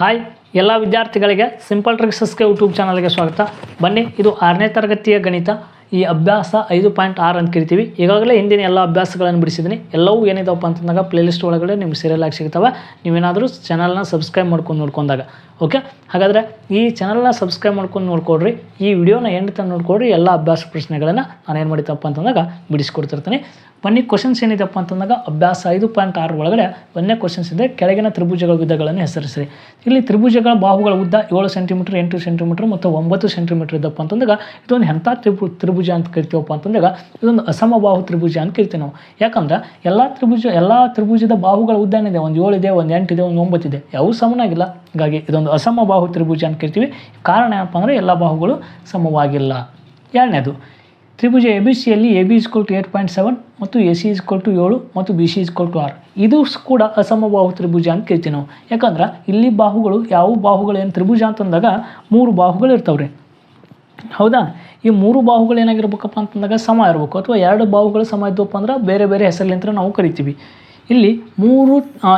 Hi ಎಲ್ಲ ವಿದ್ಯಾರ್ಥಿಗಳಿಗೆ simple ಟ್ರಿಕ್ಸಸ್ಗೆ YouTube ಚಾನಲ್ಗೆ ಸ್ವಾಗತ. ಬನ್ನಿ ಇದು ಆರನೇ ತರಗತಿಯ ಗಣಿತ. ಈ ಅಭ್ಯಾಸ ಐದು ಪಾಯಿಂಟ್ ಆರು ಅಂತ ಕರಿತೀವಿ. ಈಗಾಗಲೇ ಹಿಂದಿನ ಎಲ್ಲ ಅಭ್ಯಾಸಗಳನ್ನು ಬಿಡಿಸಿದ್ದೀನಿ. ಎಲ್ಲವೂ ಏನಿದಾವಪ್ಪ ಅಂತಂದಾಗ ಪ್ಲೇಲಿಸ್ಟ್ ಒಳಗಡೆ ನಿಮ್ಗೆ ಸೀರಿಯಲ್ ಆಗಿ ಸಿಗ್ತವೆ. ನೀವೇನಾದರೂ ಚಾನಲ್ನ ಸಬ್ಸ್ಕ್ರೈಬ್ ಮಾಡ್ಕೊಂಡು ನೋಡ್ಕೊಂಡಾಗ ಓಕೆ ಹಾಗಾದರೆ ಈ ಚಾನಲ್ನ ಸಬ್ಸ್ಕ್ರೈಬ್ ಮಾಡ್ಕೊಂಡು ನೋಡ್ಕೊಡ್ರಿ ಈ ವಿಡಿಯೋನ ಎಂಡ್ ತನಕ ನೋಡ್ಕೊಡ್ರಿ ಎಲ್ಲ ಅಭ್ಯಾಸ ಪ್ರಶ್ನೆಗಳನ್ನು ನಾನು ಏನು ಮಾಡಿದ್ದಪ್ಪ ಅಂತಂದಾಗ ಬಿಡಿಸ್ಕೊಡ್ತಿರ್ತೀನಿ. ಬನ್ನಿ ಕ್ವಶನ್ಸ್ ಏನಿದೆಪ್ಪ ಅಂತಂದಾಗ ಅಭ್ಯಾಸ ಐದು ಪಾಯಿಂಟ್ ಆರು ಒಳಗಡೆ ಒಂದೇ ಕ್ವಶನ್ಸ್ ಇದೆ. ಕೆಳಗಿನ ತ್ರಿಭುಜಗಳ ಉದ್ದಗಳನ್ನು ಹೆಸರಿಸಿರಿ. ಇಲ್ಲಿ ತ್ರಿಭುಜಗಳ ಬಾಹುಗಳ ಉದ್ದ ಏಳು ಸೆಂಟಿಮೀಟರ್ ಎಂಟು ಸೆಂಟಿಮೀಟರ್ ಮತ್ತು ಒಂಬತ್ತು ಸೆಂಟಿಮೀಟರ್ ಇದ್ದಪ್ಪ ಅಂತಂದಾಗ ಇದೊಂದು ಎಂಥ ತ್ರಿಭು ತ್ರಿಭುಜ ಅಂತ ಕರಿತೀವಪ್ಪ ಅಂತಂದಾಗ ಇದೊಂದು ಅಸಮಬಾಹು ತ್ರಿಭುಜ ಅಂತ ಕರಿತೀವಿ ನಾವು. ಯಾಕಂದ್ರೆ ಎಲ್ಲ ತ್ರಿಭುಜ, ಎಲ್ಲ ತ್ರಿಭುಜದ ಬಾಹುಗಳ ಉದ್ದಾನ ಇದೆ. ಒಂದು ಇದೆ ಒಂದು ಇದೆ, ಒಂದು ಒಂಬತ್ತು ಇದೆ. ಯಾವೂ ಸಮನಾಗಿಲ್ಲ. ಹಾಗಾಗಿ ಇದೊಂದು ಅಸಮಬಾಹು ತ್ರಿಭುಜ ಅಂತ ಕರಿತೀವಿ. ಕಾರಣ ಏನಪ್ಪ ಅಂದರೆ ಎಲ್ಲ ಬಾಹುಗಳು ಸಮವಾಗಿಲ್ಲ. ಎರಡನೇದು, ತ್ರಿಭುಜ ಎ ಬಿ ಸಿಯಲ್ಲಿ A B is equal to eight point seven ಮತ್ತು A C is equal to ಏಳು ಮತ್ತು B C is equal to R. ಇದು ಕೂಡ ಅಸಮಬಾಹು ತ್ರಿಭುಜ ಅಂತ ಕರಿತೀವಿ ನಾವು. ಯಾಕಂದ್ರೆ ಇಲ್ಲಿ ಬಾಹುಗಳು ಯಾವ ಬಾಹುಗಳು ಏನು ತ್ರಿಭುಜ ಅಂತಂದಾಗ ಮೂರು ಬಾಹುಗಳು ಇರ್ತಾವ್ರಿ. ಹೌದಾ? ಈ ಮೂರು ಬಾಹುಗಳು ಏನಾಗಿರ್ಬೇಕಪ್ಪ ಅಂತಂದಾಗ ಸಮ ಇರಬೇಕು. ಅಥವಾ ಎರಡು ಬಾಹುಗಳು ಸಮ ಇದ್ದವಪ್ಪ ಅಂದ್ರೆ ಬೇರೆ ಬೇರೆ ಹೆಸರಿನಿಂದ ನಾವು ಕರಿತೀವಿ. ಇಲ್ಲಿ ಮೂರು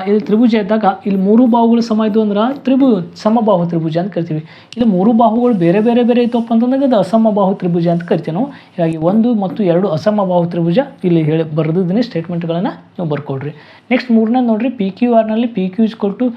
ಇಲ್ಲಿ ತ್ರಿಭುಜ ಇದ್ದಾಗ ಇಲ್ಲಿ ಮೂರು ಬಾಹುಗಳು ಸಮ ಇದ್ವು ಅಂದ್ರೆ ತ್ರಿಭು ಸಮಬಾಹು ತ್ರಿಭುಜ ಅಂತ ಕರಿತೀವಿ. ಇಲ್ಲಿ ಮೂರು ಬಾಹುಗಳು ಬೇರೆ ಬೇರೆ ಬೇರೆ ಇತ್ತಪ್ಪ ಅಂತಂದಾಗ ಅದು ಅಸಮಬಾಹು ತ್ರಿಭುಜ ಅಂತ ಕರಿತೀವಿ ನಾವು. ಹೀಗಾಗಿ ಒಂದು ಮತ್ತು ಎರಡು ಅಸಮಬಾಹು ತ್ರಿಭುಜ ಇಲ್ಲಿ ಹೇಳಿ ಬರೆದಿದ್ದೀನಿ ಸ್ಟೇಟ್ಮೆಂಟ್ಗಳನ್ನು ನೀವು ಬರ್ಕೊಡ್ರಿ. ನೆಕ್ಸ್ಟ್ ಮೂರನೇ ನೋಡಿರಿ P Q ಆರ್ನಲ್ಲಿ P Q is equal to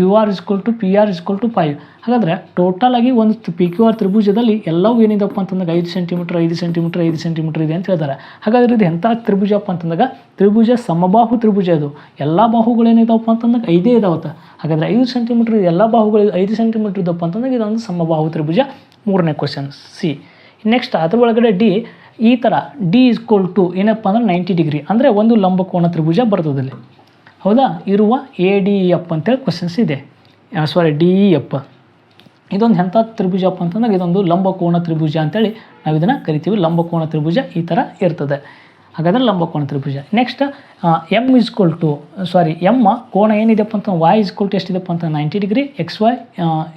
Q R is equal to P R is equal to five ಹಾಗಾದರೆ ಟೋಟಲ್ ಆಗಿ ಒಂದು ಪಿ ಕ್ಯೂ ಆರ್ ತ್ರಿಭುಜದಲ್ಲಿ ಎಲ್ಲವೂ ಏನಿದೆಪ್ಪ ಅಂತಂದಾಗ ಐದು ಸೆಂಟಿಮೀಟರ್ ಐದು ಸೆಂಟಿಮೀಟರ್ ಐದು ಸೆಂಟಿಮೀಟರ್ ಇದೆ ಅಂತ ಹೇಳ್ತಾರೆ. ಹಾಗಾದ್ರೆ ಇದು ಎಂಥ ತ್ರಿಭುಜಪ್ಪ ಅಂತಂದಾಗ ತ್ರಿಭುಜ ಸಮಬಾಹು ತ್ರಿಭುಜ ಅದು. ಎಲ್ಲ ಬಾಹುಗಳು ಏನಿದಾವಪ್ಪ ಅಂತಂದಾಗ ಐದೇ ಇದಾವತ್ತ. ಹಾಗಾದರೆ ಐದು ಸೆಂಟಿಮೀಟರ್ ಎಲ್ಲ ಬಾಹುಗಳು ಐದು ಸೆಂಟಿಮೀಟರ್ ಇದಪ್ಪ ಅಂತಂದಾಗ ಇದೊಂದು ಸಮಬಾಹು ತ್ರಿಭುಜ. ಮೂರನೇ ಕ್ವಶನ್ ಸಿ ನೆಕ್ಸ್ಟ್ ಅದ್ರ ಒಳಗಡೆ ಡಿ ಈ ಥರ ಡಿ ಇಸ್ಕೋಲ್ ಟು ಏನಪ್ಪ ಅಂದ್ರೆ ನೈಂಟಿ ಡಿಗ್ರಿ ಅಂದರೆ ಒಂದು ಲಂಬಕೋನ ತ್ರಿಭುಜ ಬರ್ತದಲ್ಲಿ ಹೌದಾ? ಇರುವ ಎ ಡಿ ಇ ಎಪ್ ಅಂತೇಳಿ ಕ್ವಶನ್ಸ್ ಇದೆ. ಸಾರಿ ಡಿ ಇ ಎಪ್ ಇದೊಂದು ಎಂಥ ತ್ರಿಭುಜಪ್ಪ ಅಂತಂದಾಗ ಇದೊಂದು ಲಂಬಕೋಣ ತ್ರಿಭುಜ ಅಂತೇಳಿ ನಾವು ಇದನ್ನು ಕರಿತೀವಿ. ಲಂಬಕೋಣ ತ್ರಿಭುಜ ಈ ಥರ ಇರ್ತದೆ. ಹಾಗಾದ್ರೆ ಲಂಬಕೋಣ ತ್ರಿಭುಜ. Next M is equal to sorry ಎಮ್ಮ ಕೋಣ ಏನಿದೆಪ್ಪ ಅಂತ ವೈ ಇಸ್ಕೊಲ್ ಟು ಎಷ್ಟಿದೆಪ್ಪ ಅಂತ ninety degree X Y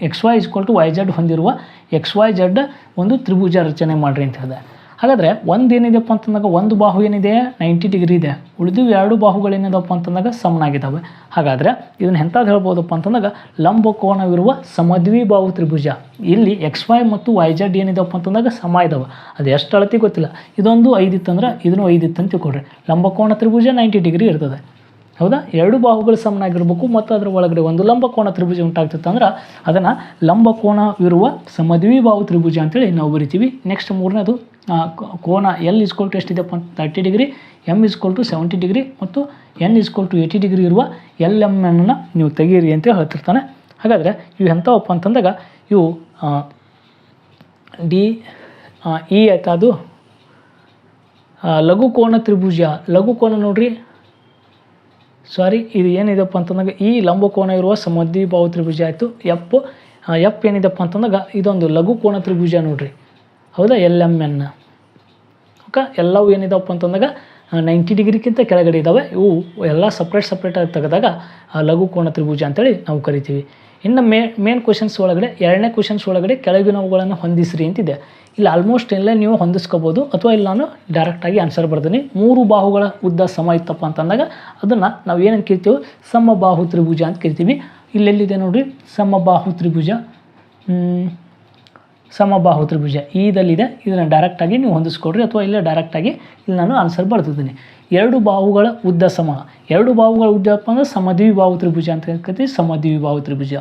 X Y is equal to Y Z ಹೊಂದಿರುವ ಎಕ್ಸ್ ವೈ ಜಡ್ ಒಂದು ತ್ರಿಭುಜ ರಚನೆ ಮಾಡಿರಿ ಅಂತ ಹೇಳಿದೆ. ಹಾಗಾದರೆ ಒಂದು ಏನಿದೆಪ್ಪ ಅಂತಂದಾಗ ಒಂದು ಬಾಹು ಏನಿದೆ? ನೈಂಟಿ ಡಿಗ್ರಿ ಇದೆ. ಉಳಿದು ಎರಡು ಬಾಹುಗಳು ಏನಿದಪ್ಪ ಅಂತಂದಾಗ ಸಮನಾಗಿದ್ದಾವೆ ಹಾಗಾದರೆ ಇದನ್ನು ಎಂಥದ್ದು ಹೇಳ್ಬೋದಪ್ಪ ಅಂತಂದಾಗ ಲಂಬಕೋನವಿರುವ ಸಮದ್ವಿಬಾಹು ತ್ರಿಭುಜ. ಇಲ್ಲಿ ಎಕ್ಸ್ ವೈ ಮತ್ತು ವೈ ಜಡ್ ಏನಿದೆಪ್ಪ ಅಂತಂದಾಗ ಸಮ ಇದಾವೆ. ಅದು ಎಷ್ಟು ಅಳತಿ ಗೊತ್ತಿಲ್ಲ. ಇದೊಂದು ಐದಿತ್ತಂದ್ರೆ ಇದನ್ನು ಐದಿತ್ತು ಅಂತ ತಿಳ್ಕೊಡ್ರಿ ಲಂಬಕೋನ ತ್ರಿಭುಜ ನೈಂಟಿ ಡಿಗ್ರಿ ಇರ್ತದೆ. ಹೌದಾ? ಎರಡು ಬಾಹುಗಳು ಸಮನಾಗಿರಬೇಕು, ಮತ್ತು ಅದರ ಒಳಗಡೆ ಒಂದು ಲಂಬಕೋನ ತ್ರಿಭುಜ ಉಂಟಾಗ್ತಿತ್ತು ಅಂದ್ರೆ ಅದನ್ನು ಲಂಬಕೋನವಿರುವ ಸಮದ್ವಿಬಾಹು ತ್ರಿಭುಜ ಅಂತೇಳಿ ನಾವು ಬರಿತೀವಿ. ನೆಕ್ಸ್ಟ್ ಮೂರನೇದು ಕೋನ ಎಲ್ ಇಸ್ಕೊಲ್ ಟು ಎಷ್ಟಿದೆಪ್ಪ ಅಂತ thirty degree. M is equal to seventy degree. ಮತ್ತು N is equal to eighty degree ಇರುವ ಎಲ್ ಎಂ ಎನ್ನ ನೀವು ತೆಗೀರಿ ಅಂತ ಹೇಳ್ತಿರ್ತಾನೆ. ಹಾಗಾದರೆ ಇವು ಎಂಥವಪ್ಪ ಅಂತಂದಾಗ ಇವು ಡಿ ಇ ಆಯ್ತಾ ಅದು? ಲಘು ಕೋನ ತ್ರಿಭುಜ. ಲಘು ಕೋನ ನೋಡ್ರಿ. ಸಾರಿ ಇದು ಏನಿದೆಪ್ಪ ಅಂತಂದಾಗ ಈ ಲಂಬಕೋನ ಇರುವ ಸಮದ್ವಿಬಾಹು ತ್ರಿಭುಜ ಆಯಿತು. ಎಪ್ ಎಪ್ ಏನಿದೆಪ್ಪ ಅಂತಂದಾಗ ಇದೊಂದು ಲಘು ಕೋನ ತ್ರಿಭುಜ ನೋಡ್ರಿ. ಹೌದಾ? ಎಲ್ ಎಂ ಎನ್ ಓಕೆ ಎಲ್ಲವೂ ಏನಿದಾವಪ್ಪ ಅಂತಂದಾಗ ನೈಂಟಿ ಡಿಗ್ರಿಗಿಂತ ಕೆಳಗಡೆ ಇದ್ದಾವೆ ಇವು ಎಲ್ಲ ಸಪ್ರೇಟ್ ಸಪ್ರೇಟಾಗಿ ತೆಗೆದಾಗ ಲಘು ಕೋಣ ತ್ರಿಭುಜ ಅಂತೇಳಿ ನಾವು ಕರಿತೀವಿ. ಇನ್ನು ಮೇ ಮೇನ್ ಕ್ವಶನ್ಸ್ ಒಳಗಡೆ, ಎರಡನೇ ಕ್ವಶನ್ಸ್ ಒಳಗಡೆ ಕೆಳಗಿನವುಗಳನ್ನು ಹೊಂದಿಸ್ರಿ ಅಂತಿದೆ. ಇಲ್ಲಿ ಆಲ್ಮೋಸ್ಟ್ ಎಲ್ಲ ನೀವು ಹೊಂದಿಸ್ಕೋಬೋದು. ಅಥವಾ ಇಲ್ಲಿ ನಾನು ಡೈರೆಕ್ಟಾಗಿ ಆನ್ಸರ್ ಬರ್ತೀನಿ. ಮೂರು ಬಾಹುಗಳ ಉದ್ದ ಸಮ ಇತ್ತಪ್ಪ ಅಂತಂದಾಗ ಅದನ್ನು ನಾವು ಏನಂತ ಕರಿತೀವಿ ಸಮಬಾಹು ತ್ರಿಭುಜ ಅಂತ ಕರಿತೀವಿ. ಇಲ್ಲೆಲ್ಲಿದೆ ನೋಡಿರಿ? ಸಮಬಾಹು ತ್ರಿಭುಜ. ಸಮಬಾಹು ತ್ರಿಭುಜ. ಈದಲ್ಲಿದೆ ಇದನ್ನು ಡೈರೆಕ್ಟಾಗಿ ನೀವು ಹೊಂದಿಸ್ಕೊಡ್ರಿ ಅಥವಾ ಇಲ್ಲೇ ಡೈರೆಕ್ಟಾಗಿ ಇಲ್ಲಿ ನಾನು ಆನ್ಸರ್ ಬರ್ತಿದ್ದೀನಿ ಎರಡು ಬಾಹುಗಳ ಉದ್ದ ಸಮ. ಎರಡು ಬಾಹುಗಳ ಉದ್ದ ಅಂದರೆ ಸಮದ್ವಿಬಾಹು ತ್ರಿಭುಜ ಅಂತ ಕರಿತೀವಿ ಸಮದ್ವಿಬಾಹು ತ್ರಿಭುಜ.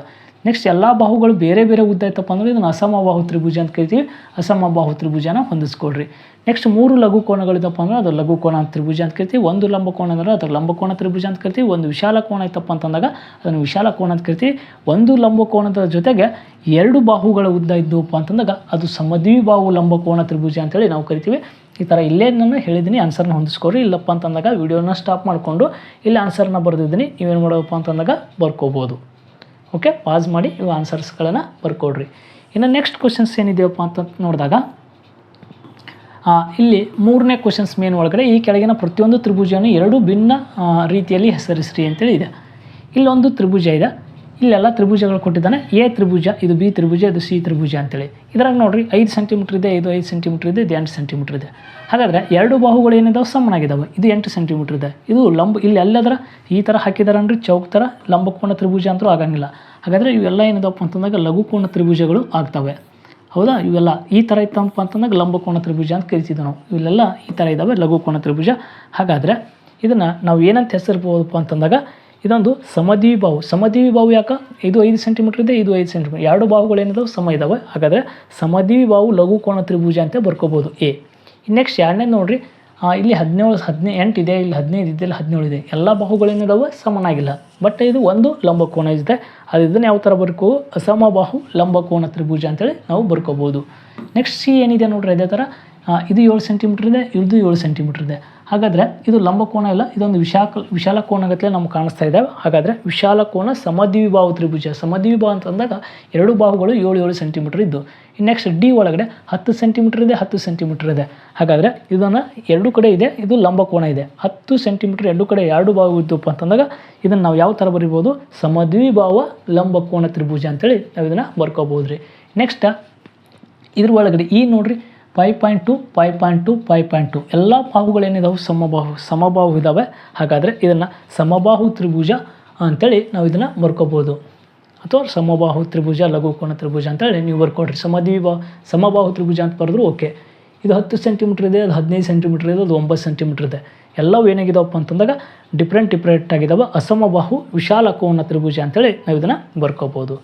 ನೆಕ್ಸ್ಟ್ ಎಲ್ಲ ಬಾಹುಗಳು ಬೇರೆ ಬೇರೆ ಉದ್ದ ಇತ್ತಪ್ಪ ಅಂದ್ರೆ ಇದನ್ನು ಅಸಮ ಬಾಹು ತ್ರಿಭುಜ ಅಂತ ಕರಿತೀವಿ. ಅಸಮಬಾಹು ತ್ರಿಭುಜನ ಹೊಂದಿಸ್ಕೊಡ್ರಿ ನೆಕ್ಸ್ಟ್ ಮೂರು ಲಘು ಕೋಣಗಳಿದ್ದಪ್ಪ ಅಂದ್ರೆ ಅದು ಲಘು ಕೋಣ ತ್ರಿಭುಜ ಅಂತ ಕರಿತೀವಿ. ಒಂದು ಲಂಬ ಕೋಣ ಅಂದ್ರೆ ಅದು ಲಂಬಕೋಣ ತ್ರಿಭುಜ ಅಂತ ಕರಿತೀವಿ. ಒಂದು ವಿಶಾಲ ಕೋಣ ಇತ್ತಪ್ಪ ಅಂತಂದಾಗ ಅದನ್ನು ವಿಶಾಲ ಕೋಣ ಅಂತ ಕರಿತೀವಿ. ಒಂದು ಲಂಬ ಕೋಣದ ಜೊತೆಗೆ ಎರಡು ಬಾಹುಗಳ ಉದ್ದ ಇದ್ದವಪ್ಪ ಅಂತಂದಾಗ ಅದು ಸಮದ್ವಿಬಾಹು ಲಂಬಕೋನ ತ್ರಿಭುಜ ಅಂತೇಳಿ ನಾವು ಕರಿತೀವಿ. ಈ ಥರ ಇಲ್ಲೇ ನಾನು ಹೇಳಿದ್ದೀನಿ. ಆನ್ಸರ್ನ ಹೊಂದಿಸ್ಕೊಡ್ರಿ ಇಲ್ಲಪ್ಪ ಅಂತಂದಾಗ ವಿಡಿಯೋನ ಸ್ಟಾಪ್ ಮಾಡಿಕೊಂಡು, ಇಲ್ಲಿ ಆನ್ಸರ್ನ ಬರೆದಿದ್ದೀನಿ. ನೀವೇನು ಮಾಡೋದಪ್ಪ ಅಂತಂದಾಗ ಬರ್ಕೋಬೋದು. ಓಕೆ ಪಾಸ್ ಮಾಡಿ ಇವು ಆನ್ಸರ್ಸ್ಗಳನ್ನು ಬರ್ಕೊಡ್ರಿ. ಇನ್ನು ನೆಕ್ಸ್ಟ್ ಕ್ವಶನ್ಸ್ ಏನಿದೆಯಪ್ಪ ಅಂತ ನೋಡಿದಾಗ ಇಲ್ಲಿ ಮೂರನೇ ಕ್ವಶನ್ಸ್ ಮೇನ್ ಒಳಗಡೆ ಈ ಕೆಳಗಿನ ಪ್ರತಿಯೊಂದು ತ್ರಿಭುಜವನ್ನು ಎರಡು ಭಿನ್ನ ರೀತಿಯಲ್ಲಿ ಹೆಸರಿಸ್ರಿ ಅಂತೇಳಿ ಇದೆ. ಇಲ್ಲೊಂದು ತ್ರಿಭುಜ ಇದೆ. ಇಲ್ಲೆಲ್ಲ ತ್ರಿಭುಜಗಳು ಕೊಟ್ಟಿದ್ದಾನೆ. ಎ ತ್ರಿಭುಜ, ಇದು ಬಿ ತ್ರಿಭುಜ, ಇದು ಸಿ ತ್ರಿಭುಜ ಅಂತೇಳಿ. ಇದ್ರಾಗ ನೋಡ್ರಿ ಐದು ಸೆಂಟಿಮೀಟ್ರ್ ಇದೆ, ಇದು ಐದು ಸೆಂಟಿಮೀಟ್ರ್ ಇದೆ, ಇದು ಎಂಟು ಸೆಂಟಿಮೀಟ್ರ್ ಇದೆ. ಹಾಗಾದರೆ ಎರಡು ಬಾಹುಗಳು ಏನಿದಾವೆ? ಸಮನಾಗಿದ್ದಾವೆ ಇದು ಎಂಟು ಸೆಂಟಿಮೀಟ್ರ್ ಇದೆ. ಇದು ಲಂಬ, ಇಲ್ಲಿ ಎಲ್ಲದರ ಈ ಥರ ಹಾಕಿದಾರನ್ರಿ? ಚೌಕ್ ಥರ ಲಂಬಕೋಣ ತ್ರಿಭುಜ ಅಂತೂ ಆಗಂಗಿಲ್ಲ. ಹಾಗಾದರೆ ಇವೆಲ್ಲ ಏನಿದಾವಪ್ಪ ಅಂತಂದಾಗ ಲಘುಕೋನ ತ್ರಿಭುಜಗಳು ಆಗ್ತವೆ. ಹೌದಾ? ಇವೆಲ್ಲ ಈ ಥರ ಇತ್ತಪ್ಪ ಅಂತಂದಾಗ ಲಂಬಕೋಣ ತ್ರಿಭುಜ ಅಂತ ಕರಿತಿದ್ವಿ ನಾವು. ಇವೆಲ್ಲ ಈ ಥರ ಇದ್ದಾವೆ ಲಘುಕೋಣ ತ್ರಿಭುಜ. ಹಾಗಾದರೆ ಇದನ್ನು ನಾವು ಏನಂತ ಹೆಸರಿಬೋದಪ್ಪ ಅಂತಂದಾಗ ಇದೊಂದು ಸಮದ್ವಿ ಬಾಹು ಸಮದ್ವಿ ಬಾಹು ಯಾಕೆ? ಇದು ಐದು ಸೆಂಟಿಮೀಟ್ರ್ ಇದೆ, ಇದು ಐದು ಸೆಂಟಿಮೀಟರ್ ಎರಡು ಬಾಹುಗಳು ಏನಿದಾವೆ? ಸಮ ಇದ್ದಾವೆ ಹಾಗಾದರೆ ಬಾವು ಬಾಹು ಲಘುಕೋನ ತ್ರಿಭುಜ ಅಂತ ಬರ್ಕೋಬೋದು. ಎ. ನೆಕ್ಸ್ಟ್ ಎರಡನೇ ನೋಡಿರಿ. ಇಲ್ಲಿ ಹದಿನೇಳು ಹದಿನೈದು ಎಂಟು ಇದೆ, ಇಲ್ಲಿ ಹದಿನೈದು ಇದೆ, ಇಲ್ಲಿ ಹದಿನೇಳು ಇದೆ. ಎಲ್ಲ ಬಾಹುಗಳೇನಿದಾವೆ ಸಮನಾಗಿಲ್ಲ. ಬಟ್ ಇದು ಒಂದು ಲಂಬಕೋಣ ಇದೆ. ಅದು ಇದನ್ನು ಯಾವ ಥರ ಬರ್ಕೋ? ಸಮಬಾಹು ಲಂಬಕೋಣ ತ್ರಿಭುಜ ಅಂತೇಳಿ ನಾವು ಬರ್ಕೋಬೋದು. ನೆಕ್ಸ್ಟ್ ಸಿ ಏನಿದೆ ನೋಡ್ರಿ ಅದೇ ಥರ ಇದು ಏಳು ಸೆಂಟಿಮೀಟ್ರ್ ಇದೆ ಇದು ಏಳು ಸೆಂಟಿಮೀಟ್ರ್ ಇದೆ. ಹಾಗಾದರೆ ಇದು ಲಂಬಕೋನ ಇಲ್ಲ, ಇದೊಂದು ವಿಶಾಲ ವಿಶಾಲ ಕೋನಗತ್ತಲೆ ನಮ್ಗೆ ಕಾಣಿಸ್ತಾ ಇದ್ದಾವೆ ಹಾಗಾದರೆ ವಿಶಾಲ ಕೋನ ಸಮದ್ವಿಭಾವ ತ್ರಿಭುಜ ಅಂತ ಅಂತಂದಾಗ ಎರಡು ಬಾಹುಗಳು ಏಳು ಏಳು ಸೆಂಟಿಮೀಟ್ರ್ ಇದ್ದು. ನೆಕ್ಸ್ಟ್ ಡಿ ಒಳಗಡೆ ಹತ್ತು ಸೆಂಟಿಮೀಟ್ರ್ ಇದೆ, ಹತ್ತು ಸೆಂಟಿಮೀಟ್ರ್ ಇದೆ. ಹಾಗಾದರೆ ಇದನ್ನು ಎರಡು ಕಡೆ ಇದೆ, ಇದು ಲಂಬಕೋನ ಇದೆ. ಹತ್ತು ಸೆಂಟಿಮೀಟ್ರ್ ಎರಡು ಕಡೆ ಎರಡು ಬಾಹು ಇದ್ದಪ್ಪ ಅಂತಂದಾಗ ಇದನ್ನು ನಾವು ಯಾವ ಥರ ಬರಿಬೋದು? ಸಮದ್ವಿಭಾವ ಲಂಬಕೋನ ತ್ರಿಭುಜ ಅಂತೇಳಿ ನಾವು ಇದನ್ನು ಬರ್ಕೋಬೋದು ರೀ ನೆಕ್ಸ್ಟ್ ಇದ್ರ ಒಳಗಡೆ ಈ ನೋಡ್ರಿ. Five point two five point two five point two ಎಲ್ಲ ಬಾಹುಗಳೇನಿದಾವೆ ಸಮಬಾಹು ಸಮಬಾಹು ಇದ್ದಾವೆ ಹಾಗಾದರೆ ಇದನ್ನು ಸಮಬಾಹು ತ್ರಿಭುಜ ಅಂತೇಳಿ ನಾವು ಇದನ್ನು ಬರ್ಕೋಬೋದು. ಅಥವಾ ಸಮಬಾಹು ತ್ರಿಭುಜ ಲಘುಕೋನ ತ್ರಿಭುಜ ಅಂತೇಳಿ ನೀವು ಬರ್ಕೊಡ್ರಿ. ಸಮದ್ವಿಬಾ ಸಮಬಾಹು ತ್ರಿಭುಜ ಅಂತ ಬರೆದ್ರು ಓಕೆ. ಇದು ಹತ್ತು ಸೆಂಟಿಮೀಟ್ರ್ ಇದೆ, ಅದು ಹದಿನೈದು ಸೆಂಟಿಮೀಟ್ರ್ ಇದೆ, ಅದು ಒಂಬತ್ತು ಸೆಂಟಿಮೀಟ್ರ್ ಇದೆ. ಎಲ್ಲವೂ ಏನಾಗಿದಾವಪ್ಪ ಅಂತಂದಾಗ ಡಿಫ್ರೆಂಟ್ ಡಿಫ್ರೆಂಟ್ ಆಗಿದ್ದಾವೆ ಅಸಮಬಾಹು ವಿಶಾಲ ಕೋನ ತ್ರಿಭುಜ ಅಂತೇಳಿ ನಾವು ಇದನ್ನು ಬರ್ಕೋಬೋದು.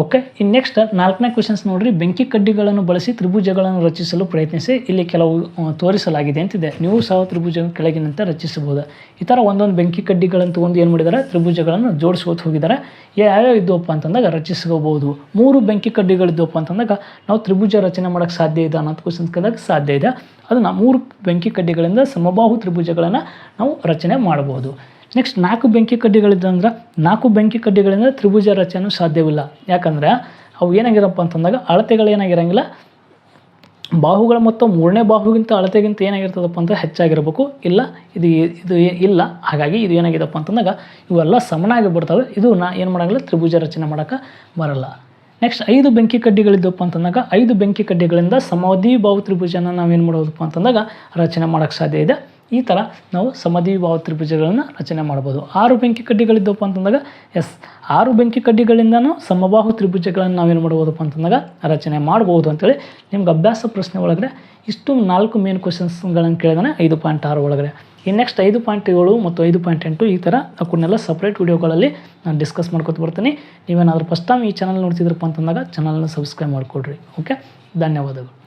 ಓಕೆ ಇನ್ ನೆಕ್ಸ್ಟ್ ನಾಲ್ಕನೇ ಕ್ವೆಶನ್ಸ್ ನೋಡ್ರಿ. ಬೆಂಕಿ ಕಡ್ಡಿಗಳನ್ನು ಬಳಸಿ ತ್ರಿಭುಜಗಳನ್ನು ರಚಿಸಲು ಪ್ರಯತ್ನಿಸಿ. ಇಲ್ಲಿ ಕೆಲವು ತೋರಿಸಲಾಗಿದೆ ಅಂತಿದೆ. ನೀವು ಸಹ ತ್ರಿಭುಜ ಕೆಳಗಿನಂತೆ ರಚಿಸಬಹುದು. ಈ ಥರ ಒಂದೊಂದು ಬೆಂಕಿ ಕಡ್ಡಿಗಳನ್ನು ತೊಗೊಂಡು ಏನು ಮಾಡಿದ್ದಾರೆ ತ್ರಿಭುಜಗಳನ್ನು ಜೋಡಿಸ್ಕೋತ ಹೋಗಿದ್ದಾರೆ ಯಾವ್ಯಾವ ಇದ್ದವಪ್ಪ ಅಂತಂದಾಗ ರಚಿಸ್ಕೋಬಹುದು. ಮೂರು ಬೆಂಕಿ ಕಡ್ಡಿಗಳಿದ್ದವಪ್ಪ ಅಂತಂದಾಗ ನಾವು ತ್ರಿಭುಜ ರಚನೆ ಮಾಡೋಕ್ಕೆ ಸಾಧ್ಯ ಇದೆ ಅನ್ನೋದು ಕ್ವಶನ್ಸ್ ಕೇಳಿದಾಗ ಸಾಧ್ಯ ಇದೆ. ಅದನ್ನು ಮೂರು ಬೆಂಕಿ ಕಡ್ಡಿಗಳಿಂದ ಸಮಬಾಹು ತ್ರಿಭುಜಗಳನ್ನು ನಾವು ರಚನೆ ಮಾಡಬಹುದು. ನೆಕ್ಸ್ಟ್ ನಾಲ್ಕು ಬೆಂಕಿ ಕಡ್ಡಿಗಳಿದ್ದಂದ್ರೆ ನಾಲ್ಕು ಬೆಂಕಿ ಕಡ್ಡಿಗಳಿಂದ ತ್ರಿಭುಜ ರಚನೆ ಸಾಧ್ಯವಿಲ್ಲ. ಯಾಕಂದರೆ ಅವು ಏನಾಗಿರಪ್ಪ ಅಂತಂದಾಗ ಅಳತೆಗಳು ಏನಾಗಿರಂಗಿಲ್ಲ. ಬಾಹುಗಳ ಮೊತ್ತ ಮೂರನೇ ಬಾಹುಗಿಂತ ಅಳತೆಗಿಂತ ಏನಾಗಿರ್ತದಪ್ಪ ಅಂತ ಹೆಚ್ಚಾಗಿರಬೇಕು. ಇಲ್ಲ, ಇದು ಇದು ಇಲ್ಲ. ಹಾಗಾಗಿ ಇದು ಏನಾಗಿದೆಪ್ಪ ಅಂತಂದಾಗ ಇವೆಲ್ಲ ಸಮನಾಗಿ ಬಿಡ್ತವೆ. ಇದು ನಾ ಏನು ಮಾಡೋಂಗಿಲ್ಲ, ತ್ರಿಭುಜ ರಚನೆ ಮಾಡೋಕೆ ಬರಲ್ಲ. ನೆಕ್ಸ್ಟ್ ಐದು ಬೆಂಕಿ ಕಡ್ಡಿಗಳಿದ್ದಪ್ಪ ಅಂತಂದಾಗ ಐದು ಬೆಂಕಿ ಕಡ್ಡಿಗಳಿಂದ ಸಮಾಧಿ ಬಾಹು ತ್ರಿಭುಜನ ನಾವೇನು ಮಾಡೋದಪ್ಪ ಅಂತಂದಾಗ ರಚನೆ ಮಾಡೋಕ್ಕೆ ಸಾಧ್ಯ ಇದೆ. ಈ ಥರ ನಾವು ಸಮದ್ವಿ ಬಾಹು ತ್ರಿಭುಜಗಳನ್ನು ರಚನೆ ಮಾಡ್ಬೋದು ಆರು ಬೆಂಕಿ ಕಡ್ಡಿಗಳಿದ್ದವಪ್ಪ ಅಂತಂದಾಗ, ಎಸ್, ಆರು ಬೆಂಕಿ ಕಡ್ಡಿಗಳಿಂದನೂ ಸಮಬಾಹು ತ್ರಿಭುಜಗಳನ್ನು ನಾವೇನು ಮಾಡ್ಬೋದಪ್ಪ ಅಂತಂದಾಗ ರಚನೆ ಮಾಡ್ಬೋದು ಅಂತೇಳಿ ನಿಮ್ಗೆ ಅಭ್ಯಾಸ ಪ್ರಶ್ನೆ ಒಳಗಡೆ ಇಷ್ಟು ನಾಲ್ಕು ಮೇನ್ ಕ್ವಶನ್ಸ್ಗಳನ್ನು ಕೇಳಿದಾನೆ ಐದು ಪಾಯಿಂಟ್ ಆರು ಒಳಗಡೆ. ಈ ನೆಕ್ಸ್ಟ್ ಐದು ಪಾಯಿಂಟ್ ಏಳು ಮತ್ತು ಐದು ಪಾಯಿಂಟ್ ಎಂಟು ಈ ಥರ ಅವನ್ನೆಲ್ಲ ಸಪ್ರೇಟ್ ವೀಡಿಯೋಗಳಲ್ಲಿ ನಾನು ಡಿಸ್ಕಸ್ ಮಾಡ್ಕೊತ ಬರ್ತೀನಿ. ನೀವೇನಾದರೂ ಫಸ್ಟ್ ಟೈಮ್ ಈ ಚಾನಲ್ ನೋಡ್ತಿದ್ರಪ್ಪ ಅಂತಂದಾಗ ಚಾನಲ್ನ ಸಬ್ಸ್ಕ್ರೈಬ್ ಮಾಡಿಕೊಡ್ರಿ. ಓಕೆ ಧನ್ಯವಾದಗಳು.